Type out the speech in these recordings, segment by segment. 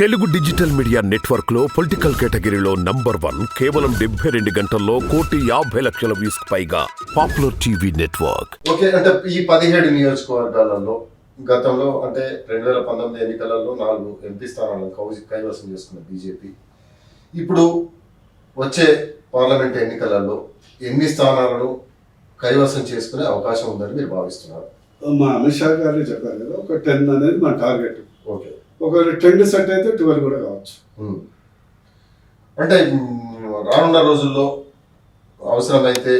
Telugu digital media నెట్వర్క్లో political కేటగిరీలో number one కేవలం డెబ్బై రెండు గంటల్లో కోటి యాభై లక్షల వ్యూస్ పైగా పాపులర్ టీవీ నెట్వర్క్. ఓకే అంటే ఈ పదిహేడు నియోజకవర్గాలలో గతంలో అంటే రెండు వేల పంతొమ్మిది ఎన్నికలలో నాలుగు ఎంపీ స్థానాలను కౌజి కైవసం చేసుకున్న బీజేపీ. ఇప్పుడు వచ్చే పార్లమెంట్ ఎన్నికలలో ఎన్ని స్థానాలను కైవసం చేసుకునే అవకాశం ఉందని మీరు భావిస్తున్నారు? మా అమిత్ షా గారు చెప్పారు కదా ఒక టెన్ అనేది మా టార్గెట్. ఓకే ఒక ట్రెండ్ సెట్ అయితే ట్వెల్వ్ కూడా కావచ్చు. అంటే రానున్న రోజుల్లో అవసరమైతే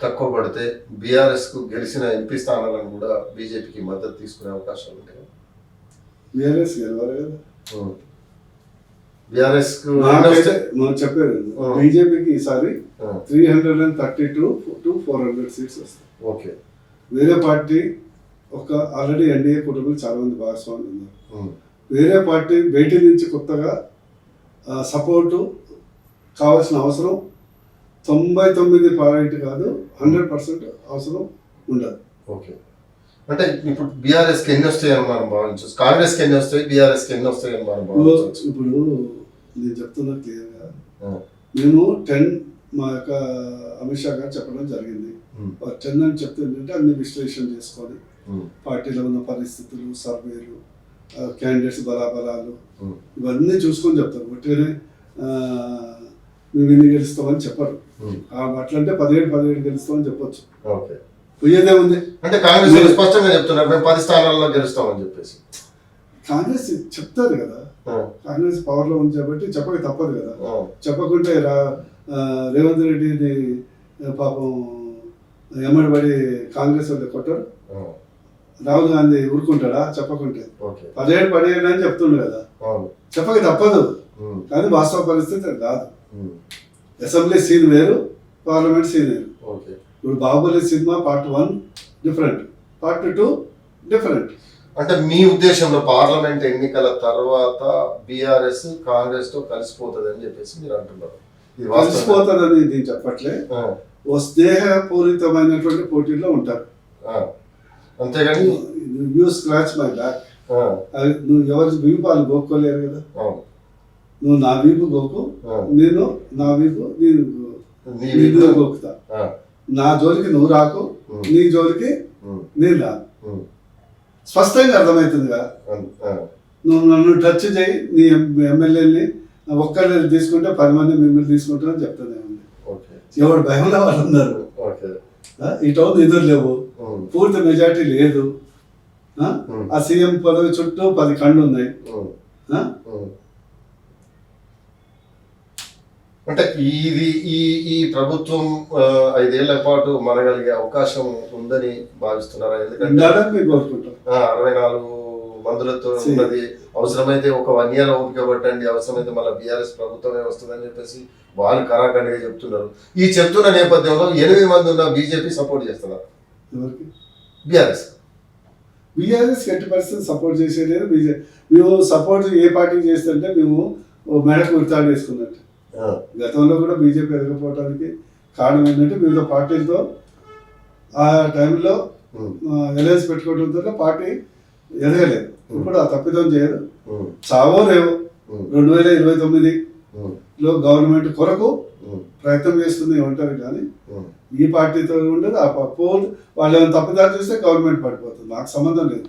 తక్కువ పడితే బీఆర్ఎస్కు గెలిచిన ఎంపీ స్థానాలను కూడా బీజేపీకి మద్దతు తీసుకునే అవకాశాలు ఉంటాయి బీఆర్ఎస్ గెలవాలి కదా. బీఆర్ఎస్ మనం ఆ. బీజేపీకి ఈసారి three hundred and thirty two to four hundred seats వస్తాయి. ఓకే. వేరే పార్టీ ఒక ఆల్రెడీ ఎన్డీఏ కుటుంబం చాలా మంది భాగస్వాములు ఉన్నారు. వేరే పార్టీ బయటి నుంచి కొత్తగా సపోర్టు కావాల్సిన అవసరం తొంభై తొమ్మిది పాయింట్ కాదు హండ్రెడ్ పర్సెంట్ అవసరం ఉండదు. ఓకే. అంటే ఇప్పుడు బీఆర్ఎస్కి ఎన్ని వస్తాయని మనం భావించవచ్చు కాంగ్రెస్కి ఎన్ని వస్తాయి బీఆర్ఎస్కి ఎన్ని వస్తాయని మనం భావించవచ్చు? ఇప్పుడు నేను చెప్తున్నా క్లియర్గా మేము టెన్ మా యొక్క అమిత్ షా గారు చెప్పడం జరిగింది. టెన్ అని చెప్తే ఏంటంటే అన్ని విశ్లేషణ చేసుకొని ఉమ్, పార్టీలో ఉన్న పరిస్థితులు సర్వేలు క్యాండిడేట్స్ బలాబలాలు ఉమ్, ఇవన్నీ చూసుకొని చెప్తారు. ఒట్టిగానే మేము ఇన్ని గెలుస్తామని చెప్పరు. ఆ, అట్లంటే పదిహేడు పదిహేడు గెలుస్తామని చెప్పొచ్చు. పోయేదే ఉంది. అంటే కాంగ్రెస్ స్పష్టంగా చెప్తున్నారు మేము పది స్థానాల్లో గెలుస్తామని చెప్పేసి. కాంగ్రెస్ చెప్తారు కదా. కాంగ్రెస్ పవర్లో ఉంది కాబట్టి చెప్పక తప్పదు కదా. చెప్పకుంటే రేవంత్ రెడ్డిని పాపం ఎమ్మడిపడి కాంగ్రెస్ వాళ్ళు కొట్టారు. రాహుల్ గాంధీ ఊరుకుంటాడా? చెప్పకుంటే. పదిహేడు పదిహేడు అని చెప్తుండు కదా. చెప్పక తప్పదు. కానీ వాస్తవ పరిస్థితి అది కాదు. అసెంబ్లీ సీన్ వేరు పార్లమెంట్ సీన్ వేరు. ఓకే. ఇప్పుడు Baahubali cinema part one different. Part two different. అంటే మీ ఉద్దేశంలో పార్లమెంట్ ఎన్నికల తర్వాత బీఆర్ఎస్ కాంగ్రెస్తో కలిసిపోతుంది అని చెప్పేసి మీరు అంటున్నారు. ఇది వాస్తవమా? కలిసిపోతుందని నేను చెప్పట్లే. ఓ స్నేహపూరితమైనటువంటి పోటీలో ఉంటారు. అంతేగాని యూ స్క్రాచ్ మై బ్యాక్ నువ్వు ఎవరి వీపు వాళ్ళు గోక్కోలేరు కదా? నువ్వు నా వీపు గోకు నేను నా వీపు నేను గోకుతా ఆ, నా జోలికి నువ్వు రాకు నీ జోలికి నేను రా. స్పష్టంగా అర్థమవుతుందిగా? నువ్వు నన్ను టచ్ చేయి నీ ఎమ్మెల్యేని ఒక్కరిని తీసుకుంటే పది మంది మిమ్మల్ని తీసుకుంటారని చెప్తానే ఉంది ఎవడు భయంలో వాళ్ళు ఉన్నారు. ఇటు నిధులు లేవు. పూర్తి మెజార్టీ లేదు. ఆ? సీఎం పదవి చుట్టూ పది కళ్ళు ఉన్నాయి. అంటే ఇది ఈ ఈ ప్రభుత్వం ఐదేళ్ళ పాటు మనగలిగే అవకాశం ఉందని భావిస్తున్నారా? ఎందుకంటే అరవై నాలుగు మందులతో ఉన్నది అవసరమైతే ఒక వన్ ఇయర్ పట్టండి అవసరమైతే మళ్ళీ బీఆర్ఎస్ ప్రభుత్వమే వస్తుందని చెప్పేసి వాళ్ళు కరాఖండిగా చెప్తున్నారు. ఈ చెప్తున్న నేపథ్యంలో ఎనిమిది మంది ఉన్న బీజేపీ సపోర్ట్ చేస్తున్నారు. ఎవరికి? బీఆర్ఎస్ బీఆర్ఎస్ ఎట్టి పరిస్థితి సపోర్ట్ చేసేది బీజే మేము సపోర్ట్ ఏ పార్టీకి చేస్తుంటే మేము మెడకు ఉరితాడు వేసుకున్నట్టు గతంలో కూడా బీజేపీ ఎదగపోవడానికి కారణం ఏంటంటే వివిధ పార్టీలతో ఆ టైంలో అలయన్స్ పెట్టుకోవడంతో పార్టీ ఎదగలేదు. ఇప్పుడు ఆ తప్పిదం చేయదు. చావో లేవు. రెండు వేల ఇరవై తొమ్మిదిలో గవర్నమెంట్ కొరకు ప్రయత్నం చేస్తుంది ఉంటారు కానీ ఈ పార్టీతో ఉండదు ఆ పోల్ వాళ్ళు ఏమైనా తప్పుదారి చూస్తే గవర్నమెంట్ పడిపోతుంది. నాకు సంబంధం లేదు.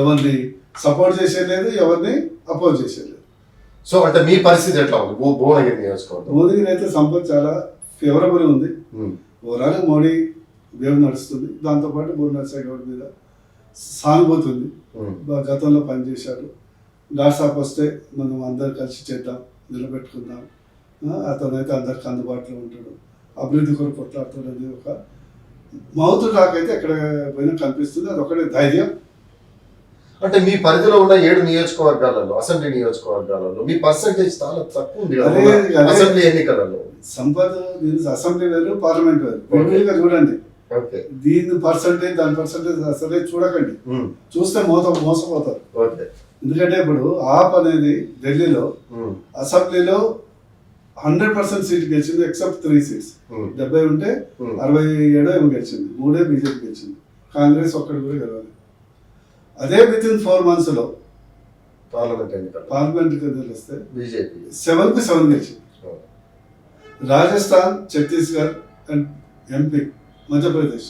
ఎవరిని సపోర్ట్ చేసేయలేదు ఎవరిని అపోజ్ చేసేయలేదు సో అంటే మీ పరిస్థితి ఎట్లా ఉంది? భువనగిరి నియోజకవర్గం మోదీకి అయితే సంపత్ చాలా ఫేవరబుల్ ఉంది. ఓవరాల్ మోడీ వేవ్ నడుస్తుంది. దాంతోపాటు నర్సయ్య గౌడ్ మీద సానుభూతి ఉంది గతంలో పనిచేశాడు. గాడ్సాప్ వస్తే మనం అందరు కలిసి చేద్దాం నిలబెట్టుకుందాం. అతనైతే అందరికి అందుబాటులో ఉంటాడు. అభివృద్ధి కొరకు అనేది ఒక మౌత్ అయితే ఎక్కడ పోయినా కనిపిస్తుంది. అది ఒకటే ధైర్యం. అంటే మీ పరిధిలో ఉన్న ఏడు నియోజకవర్గాలలో అసెంబ్లీ నియోజకవర్గాలలో మీ పర్సంటేజ్ చాలా తక్కువ ఉంది. అసెంబ్లీ ఎన్నికలలో. సంపద అసెంబ్లీ వేరు పార్లమెంట్ వేరు చూడండి. దీని పర్సంటేజ్ దాని పర్సంటేజ్ అసలే చూడకండి. చూస్తే మోత మోసపోతారు. ఎందుకంటే ఇప్పుడు ఆప్ అనేది ఢిల్లీలో అసెంబ్లీలో హండ్రెడ్ పర్సెంట్ సీట్ గెలిచింది ఎక్సెప్ట్ త్రీ సీట్స్ డెబ్బై ఉంటే ఉమ్, అరవై ఏడో ఏమో గెలిచింది మూడే బీజేపీ గెలిచింది. కాంగ్రెస్ ఒక్కటి కూడా గెలవాలి అదే విత్ ఇన్ ఫోర్ మంత్స్లో పార్లమెంట్ ఎన్నికల్లో పార్లమెంట్ వస్తే బీజేపీ. సెవెన్కి సెవెన్ గెలిచింది. Rajasthan Chhattisgarh and MP Madhya Pradesh.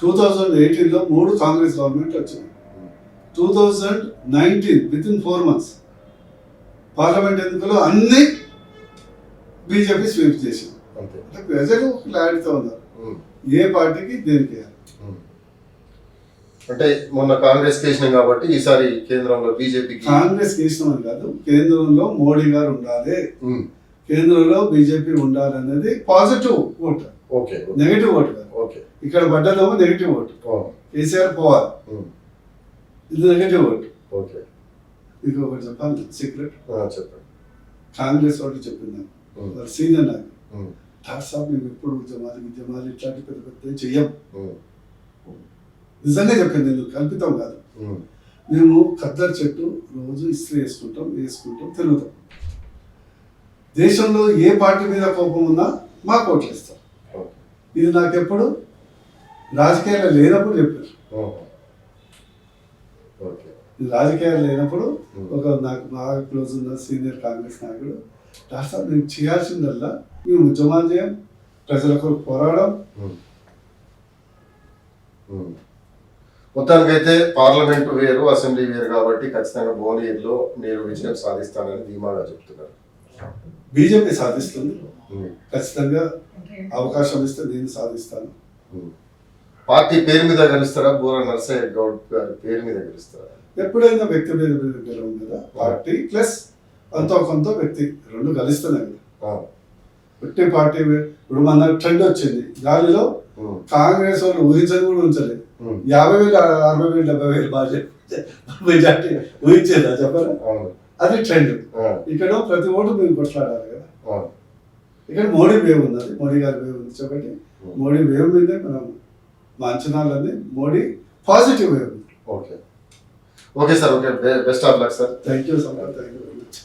Two thousand ఎయిటీన్లో మూడు కాంగ్రెస్ గవర్నమెంట్ వచ్చింది two thousand nineteen within four months parliament ఎన్నికలు అన్ని బీజేపీ స్వీప్ చేసింది. అంటే ప్రజలు క్లారిటీతో ఉన్నారు. ఏ పార్టీకి దేనికి. అంటే మొన్న కాంగ్రెస్ చేసినాం కాబట్టి ఈసారి కేంద్రంలో బీజేపీకి కాంగ్రెస్ ఇష్టం కాదు కేంద్రంలో మోడీ గారు ఉండాలి. కేంద్రంలో బీజేపీ ఉండాలనేది positive vote. Okay. Negative vote కాదు. ఓకే. ఇక్కడ పడ్డదేమో నెగిటివ్ ఓట్. కేసీఆర్ పోవాలి. ఇది నెగిటివ్ ఓట్. ఓకే. మీకు ఒకటి చెప్పాలి సీక్రెట్ చెప్పండి. కాంగ్రెస్ వాళ్ళు చెప్పింది. సీనియర్ నాకు డాక్టర్ సాబ్ మేము ఎప్పుడు ఉద్యమాలు ఉద్యమాలు ఇట్లాంటి పెద్ద పెద్ద చెయ్యం. నిజంగా చెప్పింది నేను కల్పితం కాదు. మేము ఖద్దరు చెట్టు రోజు ఇస్త్రీ వేసుకుంటాం వేసుకుంటాం తిరుగుతాం. దేశంలో ఏ పార్టీ మీద కోపం ఉన్నా మాకు ఓట్లు ఇస్తారు ఓకే. ఇది నాకెప్పుడు రాజకీయాలు లేనప్పుడు చెప్పారు. రాజకీయాలు లేనప్పుడు. ఒక నాకు బాగా క్లోజ్ ఉన్న సీనియర్ కాంగ్రెస్ నాయకుడు రాష్ట్రం మేము చేయాల్సిందల్లా మేము ఉద్యమాలు చేయం ప్రజల కొరకు. ఉమ్. మొత్తానికైతే పార్లమెంట్ వేరు అసెంబ్లీ వేరు కాబట్టి ఖచ్చితంగా భువనగిరిలో మీరు విజయం సాధిస్తానని ధీమాగా చెప్తున్నారు బీజేపీ సాధిస్తుంది. ఖచ్చితంగా అవకాశం ఇస్తే నేను సాధిస్తాను. పార్టీ పేరు మీద గెలుస్తారా బూర నరసయ్య గౌడ్ గారి పేరు మీద గెలుస్తారా ఎప్పుడైనా వ్యక్తి మీద గెలవం కదా పార్టీ ప్లస్ అంతో కొంత వ్యక్తి రెండు కలుస్తున్నాయి. వ్యక్తి పార్టీ ఇప్పుడు మన ట్రెండ్ వచ్చింది. గాలిలో. కాంగ్రెస్ వాళ్ళు ఊహించని కూడా ఉంచలేదు. యాభై వేలు అరవై వేలు డెబ్బై వేలు బాగా మెజార్టీ ఊహించేదా చెప్పరా? అది ట్రెండ్. ఇక్కడ ప్రతి ఓటు మేము కొట్లాడాలి కదా. ఇక్కడ మోడీ వేవ్ ఉన్నది. మోడీ గారి వేవ్ ఉంది చెప్పండి. మోడీ వేవ్ మీదే మనం మా అంచనాలన్నీ Modi positive wave okay. Okay sir okay. Best of luck sir. Thank you so much thank you very much.